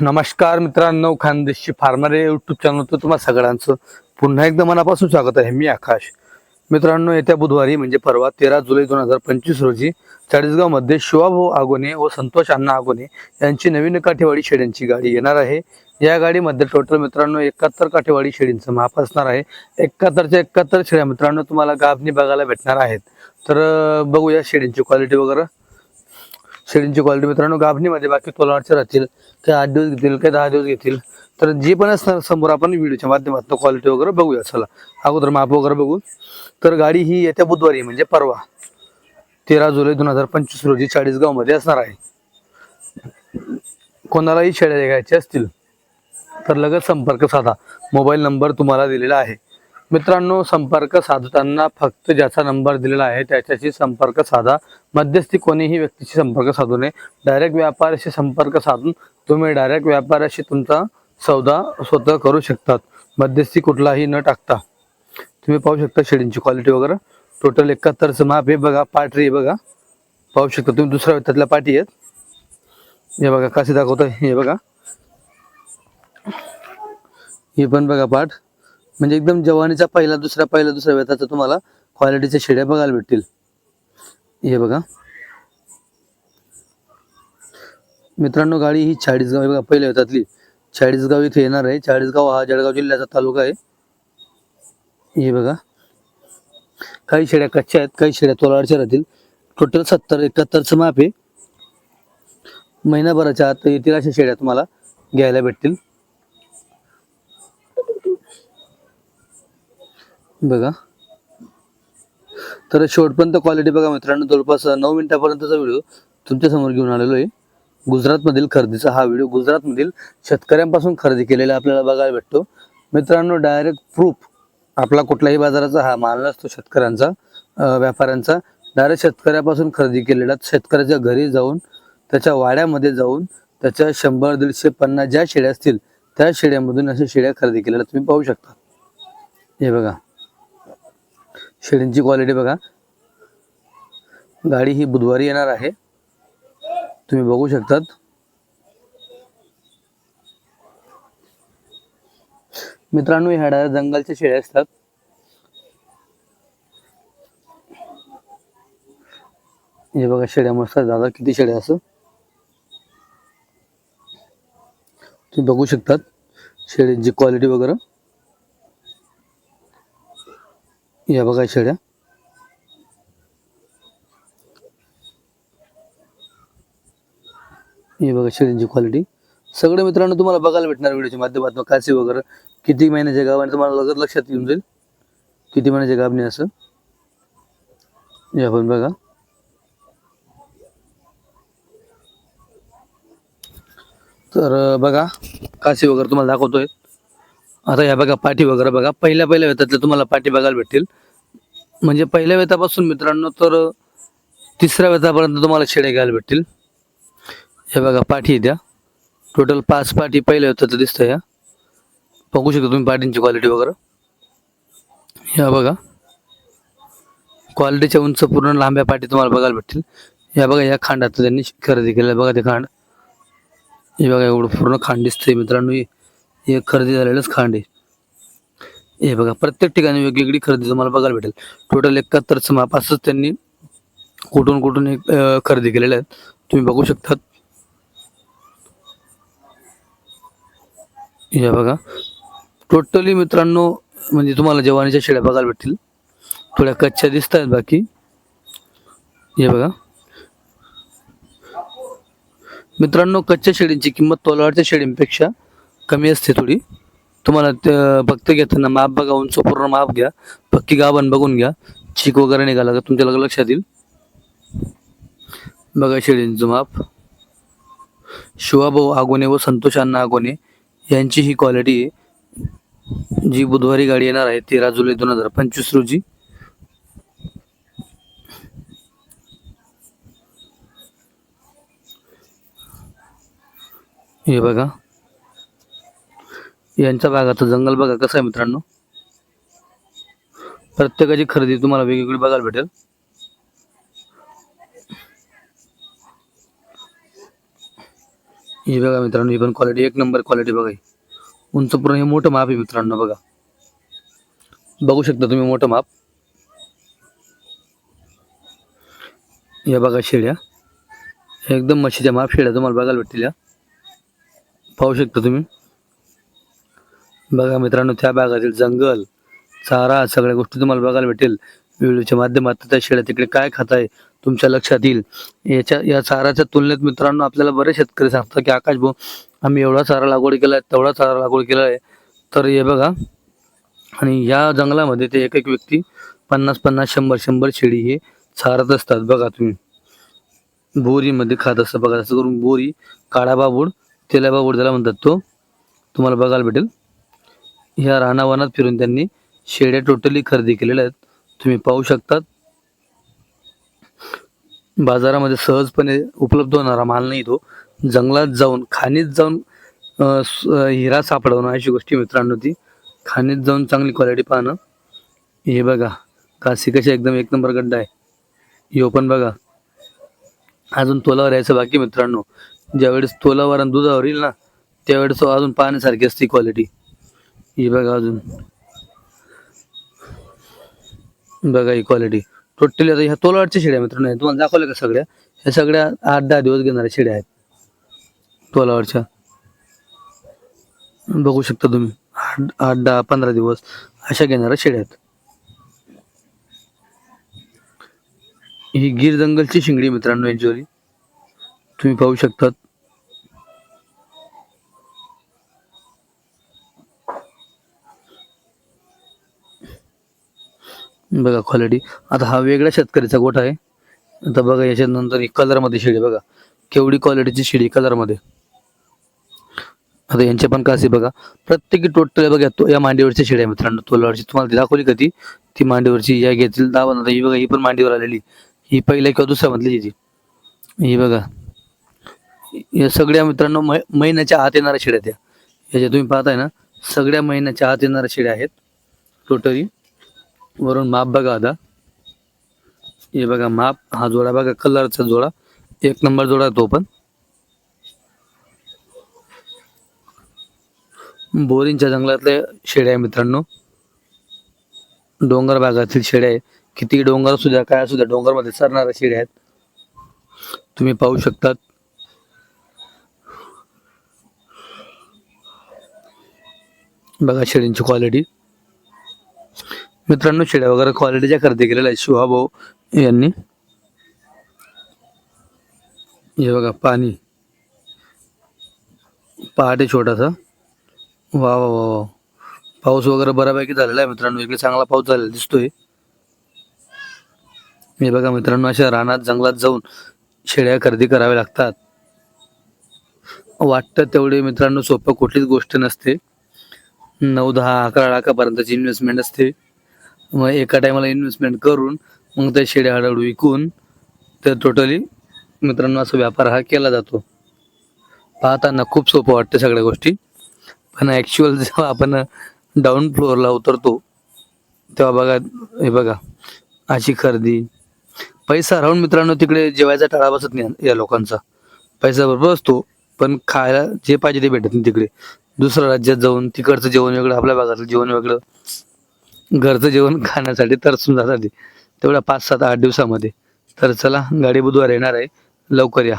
नमस्कार मित्रांनो खानदेशी फार्मर या युट्यूब चॅनलवर तुम्हा सगळ्यांचं पुन्हा एकदा मनापासून स्वागत आहे. मी आकाश. मित्रांनो येत्या बुधवारी म्हणजे परवा तेरा जुलै दोन हजार पंचवीस रोजी चाळीसगावमध्ये शिवाभाऊ आगोने व संतोष अण्णा आगोने यांची नवीन काठेवाडी शेड्यांची गाडी येणार आहे. या गाडीमध्ये टोटल मित्रांनो एकाहत्तर काठेवाडी शेडींचं माप असणार आहे. एकाहत्तरच्या एकाहत्तर शेड्या मित्रांनो तुम्हाला गाभणी बघायला भेटणार आहेत. तर बघूया शेडींची क्वालिटी वगैरे. शेळींची क्वालिटी मित्रांनो गाभणीमध्ये बाकी तोलावरचे राहतील काही आठ दिवस घेतील काही दहा दिवस घेतील. तर जे पण असणार समोर आपण व्हिडिओच्या माध्यमातून क्वालिटी वगैरे बघूया. चला अगोदर माप वगैरे बघू तर गाडी ही येत्या बुधवारी म्हणजे परवा तेरा जुलै दोन हजार पंचवीस रोजी चाळीसगावमध्ये असणार आहे. कोणालाही शेळ्या घ्यायच्या असतील तर लगेच संपर्क साधा. मोबाईल नंबर तुम्हाला दिलेला आहे. मित्रांनो संपर्क साधताना फक्त ज्याचा नंबर दिलेला आहे त्याच्याशी संपर्क साधा. मध्यस्थी कोणीही व्यक्तीशी संपर्क साधू नये. डायरेक्ट व्यापाऱ्याशी संपर्क साधून तुम्ही डायरेक्ट व्यापाऱ्याशी तुमचा सौदा स्वतः करू शकतात. मध्यस्थी कुठलाही न टाकता. तुम्ही पाहू शकता शेडींची क्वालिटी वगैरे. टोटल एकाहत्तरचं माप हे बघा पाठरी बघा. पाहू शकता तुम्ही दुसऱ्या त्यातल्या पाठी आहेत. हे बघा कसे दाखवतोय? हे बघा. हे पण बघा पाठ. म्हणजे एकदम जवानीचा पहिला दुसरा पहिला दुसऱ्या वेताचा तुम्हाला क्वालिटीच्या शेड्या बघायला भेटतील. हे बघा. मित्रांनो गाडी ही चाळीसगाव आहे बघा पहिल्या वेतातली चाळीसगाव इथे येणार आहे. चाळीसगाव हा जळगाव जिल्ह्याचा तालुका आहे. हे बघा. काही शेड्या कच्च्या आहेत काही शेड्या तोलाडच्या राहतील. टोटल सत्तर एकाहत्तरचं माप आहे. महिनाभराच्या आत येतील अशा शेड्या तुम्हाला घ्यायला भेटतील. बघा. तर शेवटपर्यंत क्वालिटी बघा मित्रांनो जवळपास नऊ मिनिटापर्यंतचा व्हिडिओ तुमच्यासमोर घेऊन आलेलो आहे. गुजरातमधील खरेदीचा हा व्हिडिओ गुजरातमधील शेतकऱ्यांपासून खरेदी केलेला आपल्याला बघायला भेटतो. मित्रांनो डायरेक्ट प्रूफ आपला कुठल्याही बाजाराचा हा माल नसतो शेतकऱ्यांचा व्यापाऱ्यांचा. डायरेक्ट शेतकऱ्यापासून खरेदी केलेला शेतकऱ्याच्या घरी जाऊन त्याच्या वाड्यामध्ये जाऊन त्याच्या शंभर दीडशे पन्नास ज्या शेड्या असतील त्या शेड्यामधून अशा शेड्या खरेदी केलेल्या तुम्ही पाहू शकता. हे बघा. शेळींची क्वालिटी बघा. गाडी ही बुधवारी येणार आहे. तुम्ही बघू शकतात. मित्रांनो ह्या डाव्या जंगलच्या शेळ्या असतात. हे बघा शेळ्या मस्त दादा किती शेळ्या असं? तुम्ही बघू शकतात. शेळ्यांची क्वालिटी वगैरे. या बघा शेळ्या हे बघा शेळ्यांची क्वालिटी सगळे मित्रांनो तुम्हाला बघायला भेटणार व्हिडिओच्या माध्यमातून कासी वगैरे. किती महिन्याच्या गावाने तुम्हाला लगेच लक्षात येऊन जाईल. किती महिन्याच्या नाही असं. या पण बघा. तर बघा कासी वगैरे तुम्हाला दाखवतोय. आता ह्या बघा पाठी वगैरे बघा. पहिल्या पहिल्या वेतातल्या तुम्हाला पाठी बघायला भेटतील. म्हणजे पहिल्या वेतापासून मित्रांनो तर तिसऱ्या वेतापर्यंत तुम्हाला शेड्या घ्यायला भेटतील. हे बघा पाठी द्या टोटल पाच पाठी पहिल्या वेताचं दिसतं या बघू शकता तुम्ही पाठींची क्वालिटी वगैरे. ह्या बघा. क्वालिटीच्या उंच पूर्ण लांब्या पाठी तुम्हाला बघायला भेटतील. या बघा या खांडात त्यांनी खरेदी केलं बघा ते खांड. हे बघा एवढं पूर्ण खांड दिसतंय मित्रांनो. हे खरेदी झालेलंच खांड. आहे हे बघा प्रत्येक ठिकाणी वेगवेगळी खरेदी तुम्हाला बघायला भेटेल. टोटल एकाहत्तरचं माप असंच त्यांनी कुठून कुठून एक खरेदी केलेल्या आहेत. तुम्ही बघू शकतात. हे बघा. टोटली मित्रांनो म्हणजे तुम्हाला जवानीच्या शेळ्या बघायला भेटतील. थोड्या कच्च्या दिसत आहेत बाकी. हे बघा. मित्रांनो कच्च्या शेळींची किंमत तोलाडच्या शेळींपेक्षा कमी असते थोडी. तुम्हाला ते- फक्त घेताना माप बघा उंच पूर्ण माप घ्या. पक्की गाभण बघून घ्या. चीक वगैरे निघाला का तुमच्या लक्षात येईल. बघा शेळींचं माप. शिवाभाऊ आगोने व संतोष अण्णा आगोने यांची ही क्वालिटी आहे. जी बुधवारी गाडी येणार आहे तेरा जुलै दोन हजार पंचवीस रोजी. हे बघा. यांच्या भागाचं जंगल बघा कसं आहे मित्रांनो. प्रत्येकाची खरेदी तुम्हाला वेगवेगळी बघायला भेटेल. ही बघा मित्रांनो ही पण क्वालिटी एक नंबर क्वालिटी बघा उंच पूर्ण हे मोठं माप आहे मित्रांनो बघा. बघू शकता तुम्ही मोठं माप या बघा शेळ्या एकदम म्हशीच्या माप शेळ्या तुम्हाला बघायला भेटतील या. पाहू शकता तुम्ही. बघा मित्रांनो त्या भागातील जंगल चारा सगळ्या गोष्टी तुम्हाला बघायला भेटेल. व्हिडिओच्या माध्यमातून त्या शेळ्या तिकडे काय खात आहे तुमच्या लक्षात येईल. याच्या या चाराच्या तुलनेत मित्रांनो आपल्याला बरेच शेतकरी सांगतात की आकाश भाऊ आम्ही एवढा चारा लागवड केला आहे तेवढा चारा लागवड केला आहे तर हे बघा आणि या जंगलामध्ये ते एक एक व्यक्ती पन्नास पन्नास शंभर शंभर शेळी हे चारत असतात. बघा तुम्ही. बोरीमध्ये खात असतात. बघा असं करून बोरी काळा बाबूड तेला बाबूड त्याला म्हणतात तो तुम्हाला बघायला भेटेल. ह्या रानावनात फिरून त्यांनी शेड्या टोटली खरेदी केलेल्या आहेत. तुम्ही पाहू शकतात. बाजारामध्ये सहजपणे उपलब्ध होणारा माल नाही तो. जंगलात जाऊन खाणीत जाऊन हिरा सापडवणं अशी गोष्टी मित्रांनो ती. खाणीत जाऊन चांगली क्वालिटी पाहणं. हे बघा काशी कशी एकदम एक नंबर गड्डा आहे. यो पण बघा. अजून तोलावर यायचं बाकी मित्रांनो. ज्यावेळेस तोलावर आणि दुधावर येईल ना त्यावेळेस तो अजून पाहण्यासारखी असते क्वालिटी ही बघा अजून. बघा ही क्वालिटी टोटली आता ह्या तोलावरच्या शेड्या मित्रांनो. हे तुम्हाला दाखवल्या का सगळ्या? ह्या सगळ्या आठ दहा दिवस घेणाऱ्या शेड्या आहेत. तोलावरच्या. बघू शकता तुम्ही. आठ आठ दहा पंधरा दिवस अशा घेणाऱ्या शेड्या आहेत. ही गिर जंगलची शिंगडी मित्रांनो यांच्यावरी तुम्ही पाहू शकतात. बघा क्वालिटी आता हा वेगळ्या शेतकऱ्याचा गोठा आहे. आता बघा याच्यानंतर ही कलरमध्ये शेळी बघा. केवढी क्वालिटीची शेळी कलरमध्ये आता यांचे पण कासे बघा. प्रत्येकी टोटल बघा तो या मांडीवरची शेळी आहे मित्रांनो. तोलावरची तुम्हाला ती दाखवली का ती? ती मांडीवरची या घेतील दावा आता ही बघा ही पण मांडीवर आलेली. ही पहिल्या किंवा दुसऱ्या मधली ती. ही बघा. या सगळ्या मित्रांनो मै महिन्याच्या आत येणाऱ्या शेड्या त्या. याच्या तुम्ही पाहताय ना सगळ्या महिन्याच्या आत येणाऱ्या शिड्या आहेत. टोटली वरून माप बघा आता. हे बघा माप हा जोडा बघा कलरचा जोडा. एक नंबर जोडा आहे तो पण. बोरींच्या जंगलातले शेड्या आहे मित्रांनो. डोंगर भागातील शेड्या आहे. किती डोंगर असू द्या काय असू द्या डोंगरमध्ये सरणाऱ्या शेड्या आहेत. तुम्ही पाहू शकतात. बघा शेळींची क्वालिटी मित्रांनो शेड्या वगैरे क्वालिटीच्या खरेदी केलेल्या आहेत. शिवाभाऊ यांनी. हे बघा पाणी. पहाटे छोटासा. वा वा वा वा. पाऊस वगैरे बऱ्यापैकी झालेला आहे मित्रांनो. इकडे चांगला पाऊस झालेला दिसतोय. हे बघा मित्रांनो अशा रानात जंगलात जाऊन शेळ्या खरेदी कराव्या लागतात. वाटतं तेवढे मित्रांनो सोपं कुठलीच गोष्ट नसते. नऊ दहा अकरा लाखापर्यंतची इन्व्हेस्टमेंट असते. मग एका टायमाला इन्व्हेस्टमेंट करून मग त्या शेड्या हळूहळू विकून तर टोटली मित्रांनो असा व्यापार हा केला जातो. पाहताना खूप सोपं वाटतं सगळ्या गोष्टी. पण ॲक्च्युअल जेव्हा आपण डाऊन फ्लोअरला उतरतो तेव्हा बघा हे बघा अशी खरेदी. पैसा राहून मित्रांनो तिकडे जेवायचा टाळा बसत नाही या लोकांचा. पैसा बरोबर असतो पण खायला जे पाहिजे ते भेटत नाही तिकडे. दुसऱ्या राज्यात जाऊन तिकडचं जेवण वेगळं आपल्या भागातलं जेवण वेगळं. घरचं जेवण खाण्यासाठी तरसून जातात तेवढ्या पाच सात आठ दिवसामध्ये. तर चला गाडी बुधवार येणार आहे. लवकर या.